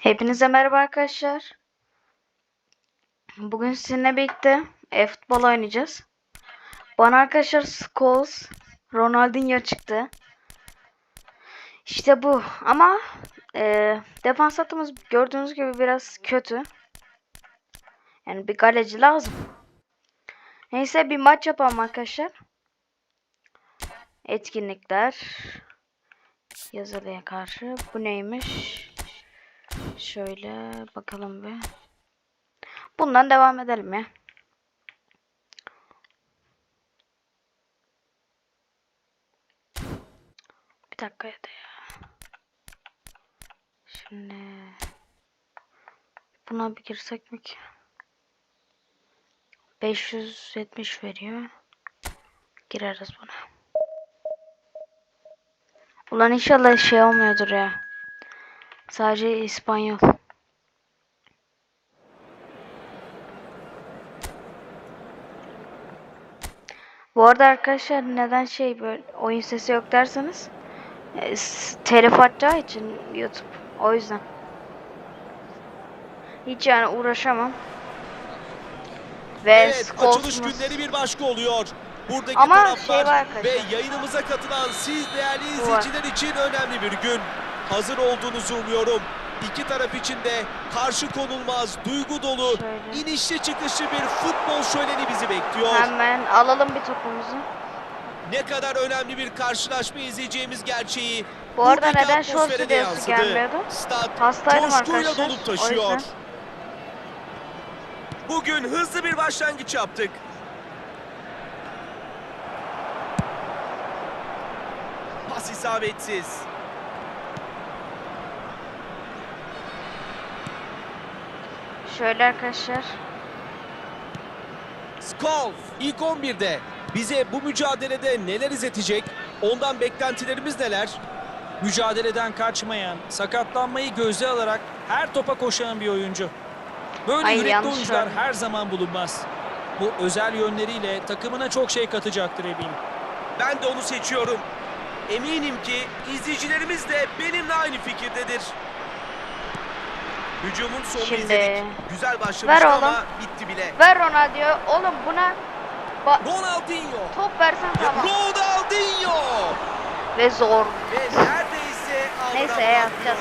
Hepinize merhaba arkadaşlar. Bugün sizinle birlikte e-futbol oynayacağız. Bana arkadaşlar Scholes, Ronaldinho çıktı. İşte bu. Ama e, defans hattımız gördüğünüz gibi biraz kötü. Yani bir kaleci lazım. Neyse bir maç yapalım arkadaşlar. Etkinlikler. Yazılıya karşı. Bu neymiş? Şöyle bakalım bir. Bundan devam edelim ya. Bir dakika ya ya. Şimdi buna bir girsek mi ki? 570 veriyor. Gireriz buna. Ulan inşallah şey olmuyordur ya. Sadece İspanyol. Bu arada arkadaşlar neden şey böyle oyun sesi yok derseniz e, telif atacağı için YouTube. O yüzden. Hiç yani uğraşamam. Ve Evet, açılış günleri bir başka oluyor. Buradaki Ama taraftar şey var arkadaşlar. ve yayınımıza katılan siz değerli izleyiciler için önemli bir gün. Hazır olduğunuzu umuyorum. İki taraf için de karşı konulmaz, duygu dolu, Şöyle. inişli çıkışlı bir futbol şöleni bizi bekliyor. Hemen alalım bir topumuzu. Ne kadar önemli bir karşılaşma izleyeceğimiz gerçeği Bu arada buradaki neden atmosfere de videosu yansıdı. gelmiyordu? Stat Hastaydım coşkuyla arkadaşlar, dolup o taşıyor. yüzden. Bugün hızlı bir başlangıç yaptık. Pas isabetsiz. Şöyle arkadaşlar. Skol ilk 11'de bize bu mücadelede neler izletecek? Ondan beklentilerimiz neler? mücadeleden kaçmayan, sakatlanmayı göze alarak her topa koşan bir oyuncu. Böyle Ay, yürekli oyuncular söyledim. her zaman bulunmaz. Bu özel yönleriyle takımına çok şey katacaktır eminim. Ben de onu seçiyorum. Eminim ki izleyicilerimiz de benimle aynı fikirdedir. Hücumun sonunu Şimdi- izledik. Güzel Ver başlamıştı oğlum. ama bitti bile. Ver Ronaldo. Oğlum buna ba- Ronaldinho. top versen tamam. Ronaldinho. Ve zor. Ve neredeyse Neyse, yapacağız.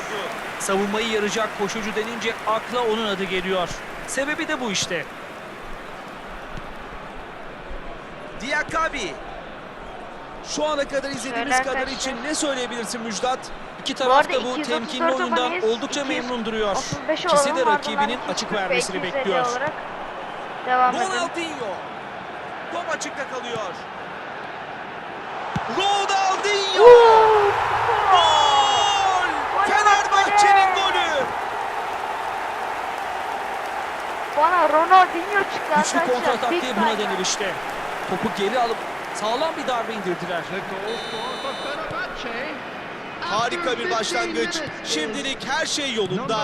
Savunmayı yarayacak koşucu denince akla onun adı geliyor. Sebebi de bu işte. Diakabi. Şu ana kadar izlediğimiz kadar için ne söyleyebilirsin Müjdat? İki Bu taraf da bu 234 temkinli oyundan oldukça 200 memnun duruyor. 35 İkisi de rakibinin 240 açık ve vermesini 250 bekliyor. Olarak devam. Ronaldinho. Top açıkta kalıyor. Ronaldinho. Gol! Fenerbahçe'nin golü. Bana Ronaldinho çıktı Güçlü arkadaşlar. kontratak Big diye buna denir işte. Topu geri alıp sağlam bir darbe indirdiler. Harika bir başlangıç. Şimdilik her şey yolunda.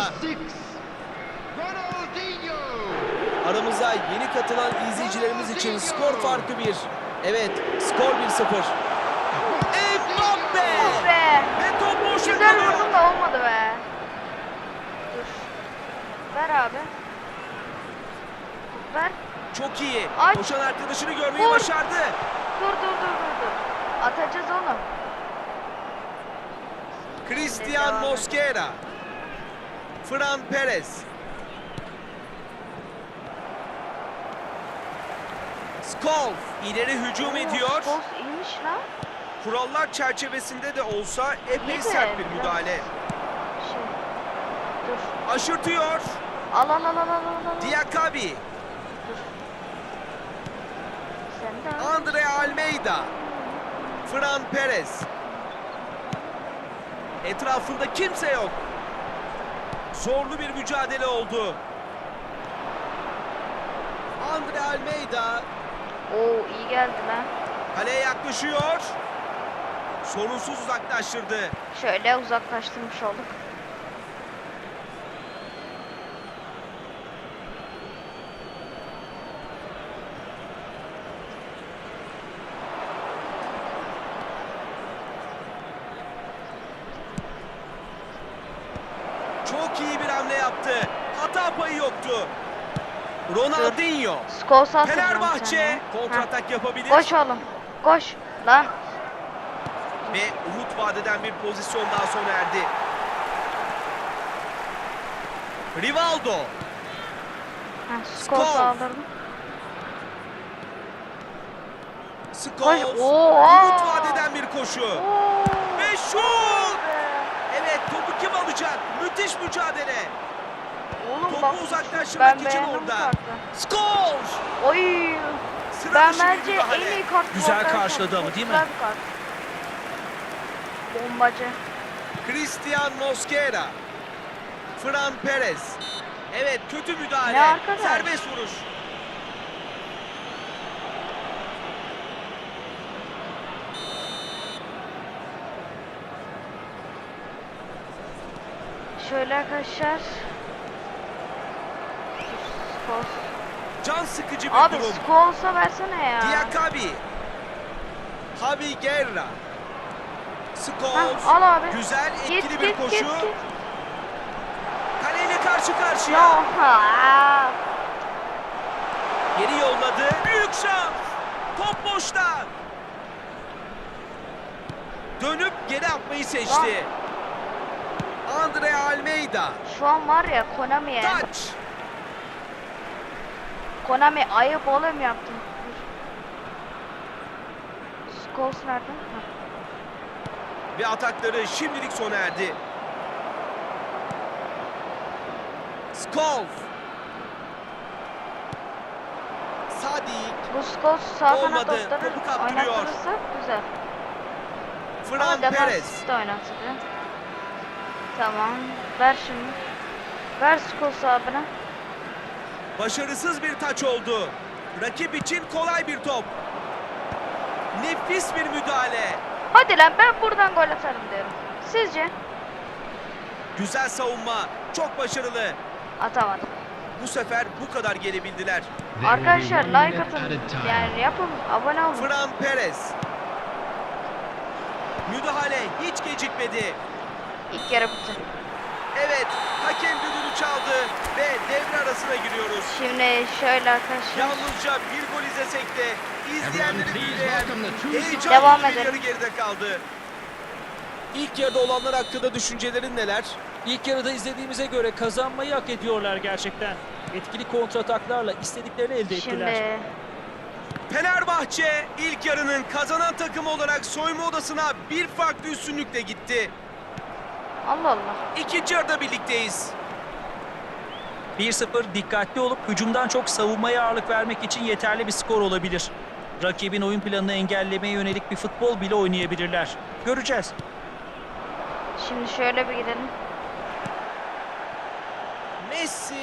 Aramıza yeni katılan izleyicilerimiz için skor farkı bir. Evet, skor 1-0. Mbappe! Oh be. Ve top boşa Güzel vurdum da olmadı be. Dur. Ver abi. Ver. Çok iyi. Ay. Koşan arkadaşını görmeyi Vur. başardı. Dur dur dur dur dur. Atacağız onu. Christian. Mosquera. Fran Perez. Skol ileri hücum ediyor. Kurallar çerçevesinde de olsa epey sert bir müdahale. Şey. Aşırtıyor. Al al al al al al. al. Diakabi. Andre Almeida. Fran Perez. Etrafında kimse yok. Zorlu bir mücadele oldu. Andre Almeida Oo iyi geldi lan. kaleye yaklaşıyor. Sorunsuz uzaklaştırdı. Şöyle uzaklaştırmış olduk. Çok iyi bir hamle yaptı. Hata payı yoktu. Ronaldinho. Skos atacağım Fenerbahçe kontratak yapabilir. Koş oğlum. Koş. Lan. Ve umut vadeden bir pozisyon daha sona erdi. Rivaldo. Ha. Scholes. Koş. Oha! Umut vadeden bir koşu. Oo. Ve şut! Evet topu kim alacak? Müthiş mücadele. Oğlum Topu bak. uzaklaştırmak Ben için orada. kartı. Oy. Sıra Ben bence en iyi kart. Güzel karşıladı ama değil mi? kart. Bombacı. Christian Mosquera. Fran Perez. Evet kötü müdahale. Serbest vuruş. Şöyle arkadaşlar. Skos. Can sıkıcı bir Abi durum. Skols'a versene ya. Diakabi. Javi Guerra. Ha, al abi. Güzel Git etkili bir git koşu. git git. Kaleyle karşı karşıya. Ya. Ha. Geri yolladı. Büyük şans. Top boşta. Dönüp geri atmayı seçti. Andre Almeida. Şu an var ya Konami'ye. Taç. Konami ayıp oğlum yaptın. Skols nerede? Ve atakları şimdilik sona erdi. Scholes. Sadik. Bu Skols sağ kanat topları oynatırırsa güzel. Ama Fran Perez. defansif de oynatırdı. Tamam. Ver şimdi. Ver Skols abine. Başarısız bir taç oldu. Rakip için kolay bir top. Nefis bir müdahale. Hadi lan ben buradan gol atarım diyorum. Sizce? Güzel savunma. Çok başarılı. Atamadım. Bu sefer bu kadar gelebildiler. Arkadaşlar like atın. Yani yapın. Abone olun. Fran Perez. Müdahale hiç gecikmedi. İlk yarı bitti. Evet, hakem düdüğünü çaldı ve devre arasına giriyoruz. Şimdi şöyle arkadaşlar. Yalnızca bir gol izlesek de izleyenleri büyüleyen heyecanlı Devam bir edelim. yarı geride kaldı. İlk yarıda olanlar hakkında düşüncelerin neler? İlk yarıda izlediğimize göre kazanmayı hak ediyorlar gerçekten. Etkili kontrataklarla istediklerini elde ettiler. Şimdi Fenerbahçe ilk yarının kazanan takımı olarak soyunma odasına bir farklı üstünlükle gitti. Allah Allah. İkinci yarıda birlikteyiz. 1-0 dikkatli olup hücumdan çok savunmaya ağırlık vermek için yeterli bir skor olabilir. Rakibin oyun planını engellemeye yönelik bir futbol bile oynayabilirler. Göreceğiz. Şimdi şöyle bir gidelim. Messi.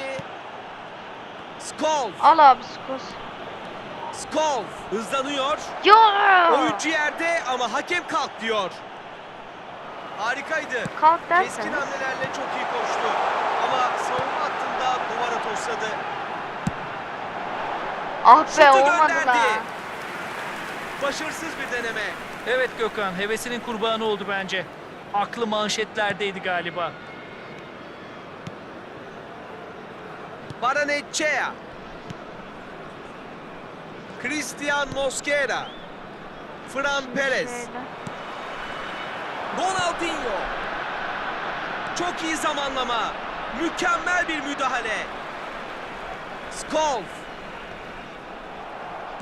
Scholes. Al abi Skols. Scholes hızlanıyor. Ya! Oyuncu yerde ama hakem kalk diyor. Harikaydı. Kalk Keskin derseniz. hamlelerle çok iyi koştu. Ama savunma hattında duvara tosladı. Ah be Şutu olmadı gönderdi. la. Başarısız bir deneme. Evet Gökhan, hevesinin kurbanı oldu bence. Aklı manşetlerdeydi galiba. Baranechea. Christian Mosquera. Fran Perez. Şöyle. Ronaldinho. Çok iyi zamanlama. Mükemmel bir müdahale. Scholes.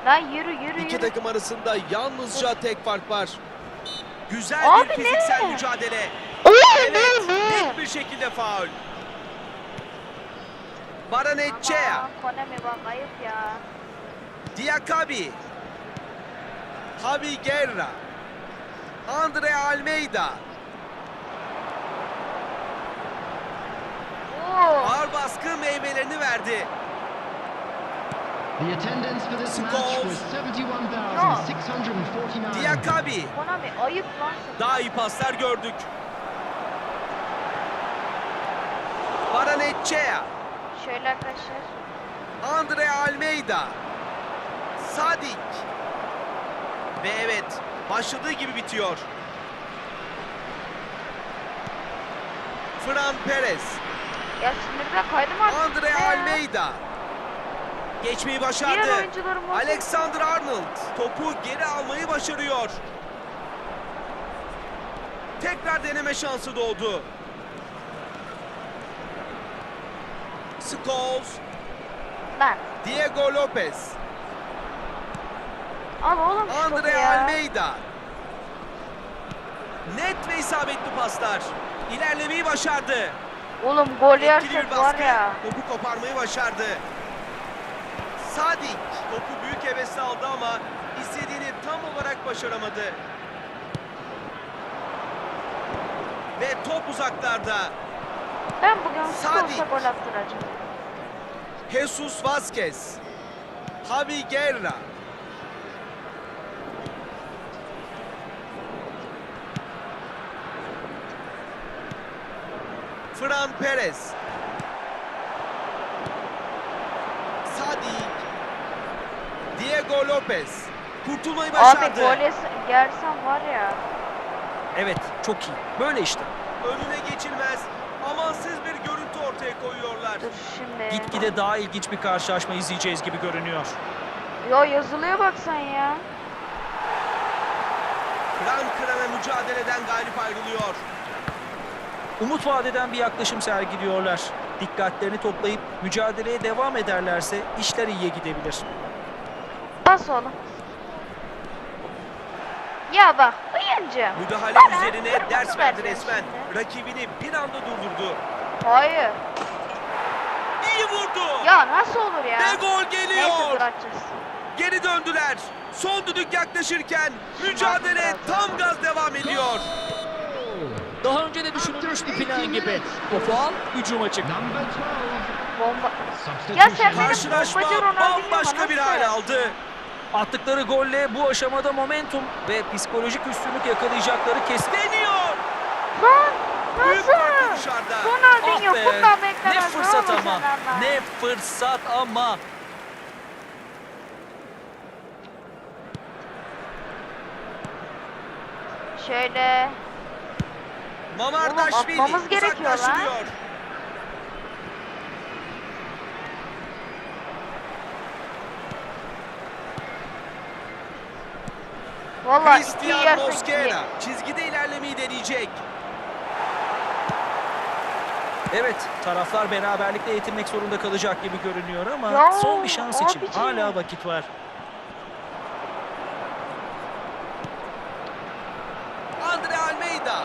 Lan yürü yürü İki yürü. takım arasında yalnızca tek fark var. Güzel Abi bir fiziksel ne? mücadele. Evet, ne, ne? net bir şekilde faul. Baranechea, Aman, Konami bak ayıp ya. Diakabi, Javi Guerra, Andre Almeida, Oo. ağır baskı meyvelerini verdi. The attendance for this match was 71,649. Diakabi, Konami ayıp lan. daha iyi paslar gördük. Baranechea, Şöyle arkadaşlar. Andre Almeida, Sadik. Ve evet, başladığı gibi bitiyor. Fran Perez. Ya sinirden kaydım artık. Andre? Almeida. Geçmeyi başardı. Alexander Arnold topu geri almayı başarıyor. Tekrar deneme şansı doğdu. Scholes, Lan. Diego Lopez, Al oğlum Andre. Almeida. Net ve isabetli paslar. İlerlemeyi başardı. Oğlum gol yersek var ya. Topu koparmayı başardı. Sadik topu büyük hevesle aldı ama istediğini tam olarak başaramadı. Ve top uzaklarda. Ben bugün Sadik. olsa gol attıracağım. Jesus Vazquez. Javi Guerra. Fran Perez. Sadik. Diego Lopez. Kurtulmayı Abi başardı. gol yes- yersen var ya. Evet, çok iyi. Böyle işte. Önüne geçilmez. Amansız bir görüntü ortaya koyuyorlar. Dur şimdi. Gitgide daha ilginç bir karşılaşma izleyeceğiz gibi görünüyor. Yo yazılıyor bak sen ya. Kıran kırana mücadeleden galip ayrılıyor. Umut vadeden bir yaklaşım sergiliyorlar. Dikkatlerini toplayıp mücadeleye devam ederlerse işler iyiye gidebilir. Bas oğlum. Ya bak oyuncu. Müdahale Bana üzerine ders verdi resmen. şimdi. Rakibini bir anda durdurdu. Hayır. İyi vurdu. Ya nasıl olur ya? Ve gol Neyse geliyor. bırakacağız. Geri döndüler. Son düdük yaklaşırken mücadele tam gaz devam ediyor. Daha önce de düşünülmüş bir plan gibi. O faal hücuma çıktı. Bomba. Ya sen Karşılaşma bambaşka bir ya? aldı. Attıkları golle bu aşamada momentum ve psikolojik üstünlük yakalayacakları kesin. Deniyor. Lan nasıl? Ronaldinho Ah be! bundan Ne beklemez. fırsat olur ama. Ne fırsat ama. Şöyle. Mamardashvili atmamız gerekiyor lan. Vallahi iki. Mosquera çizgide ilerlemeyi deneyecek. Evet, taraflar beraberlikle yetinmek zorunda kalacak gibi görünüyor ama Ya, son bir şans için abiciğim. hala vakit var. Andre Almeida.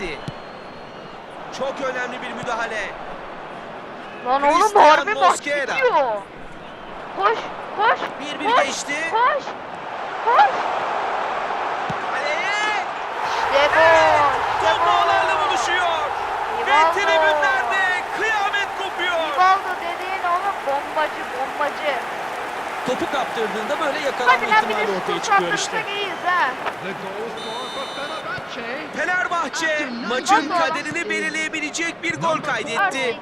Messi. Çok önemli bir müdahale. Lan oğlum harbi bitiyor. Koş koş. Bir bir koş, geçti. Koş. Koş. Kaleye. İşte bu. Evet. işte Top ağlarla buluşuyor. Ve tribünlerde kıyamet kopuyor. Rivaldo dediğin oğlum bombacı bombacı. Topu kaptırdığında böyle Hadi yakalanma lan bir ihtimali de ortaya çıkıyor işte. kaptırsak iyiyiz ha. Fenerbahçe maçın kaderini belirleyebilecek bir gol kaydetti.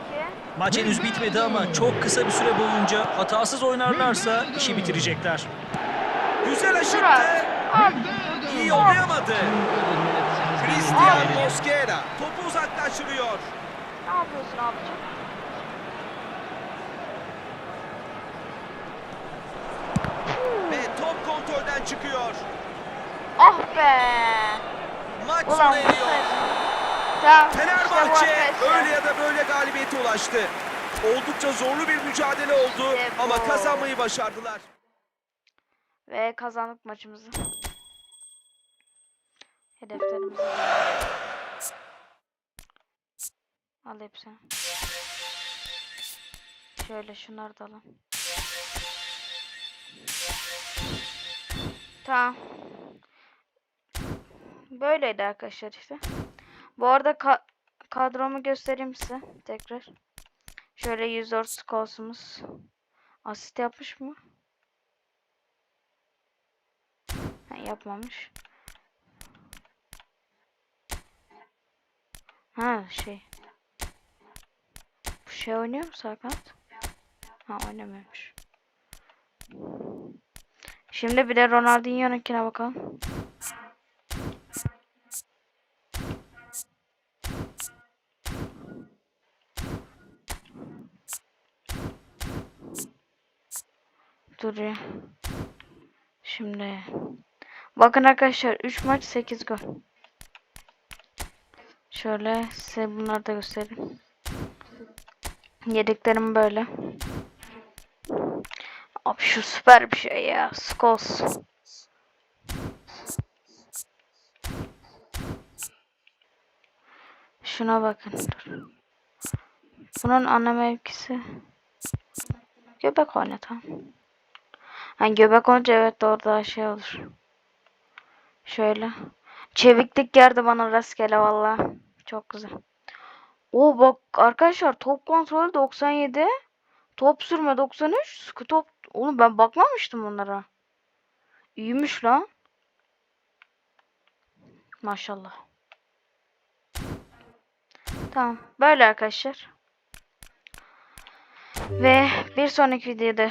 Maç henüz bitmedi ama çok kısa bir süre boyunca hatasız oynarlarsa işi bitirecekler. Güzel aşırttı. İyi yollayamadı. Christian Mosquera topu uzaklaştırıyor. Ne yapıyorsun abicim? Ve top kontrolden çıkıyor. Ah be. Maç Ulan sona eriyor. işte bu Fenerbahçe arkadaşlar. öyle ya da böyle galibiyete ulaştı. Oldukça zorlu bir mücadele oldu İşte ama kazanmayı başardılar. Ve kazandık maçımızı. Hedeflerimizi. Al hepsini. Şöyle şunları da alalım. Tamam. Böyleydi arkadaşlar işte. Bu arada ka- kadromu göstereyim size tekrar. Şöyle 104 skolsumuz. Asist yapmış mı? Ha, yapmamış. Ha şey. Bu şey oynuyor mu Serkan? Ha oynamıyormuş. Şimdi bir de Ronaldinho'nunkine bakalım. Duruyor. Şimdi bakın arkadaşlar 3 maç 8 gol. Şöyle size bunları da göstereyim. Yediklerim böyle. Abi şu süper bir şey ya. Skos. Şuna bakın. Dur. Bunun ana mevkisi göbek oynatan. Yani göbek olunca evet daha şey olur. Şöyle. Çeviklik geldi bana rastgele valla. Çok güzel. Oo bak arkadaşlar top kontrolü 97. Top sürme 93. Sıkı top. Oğlum ben bakmamıştım onlara. İyiymiş lan. Maşallah. Tamam. Böyle arkadaşlar. Ve bir sonraki videoda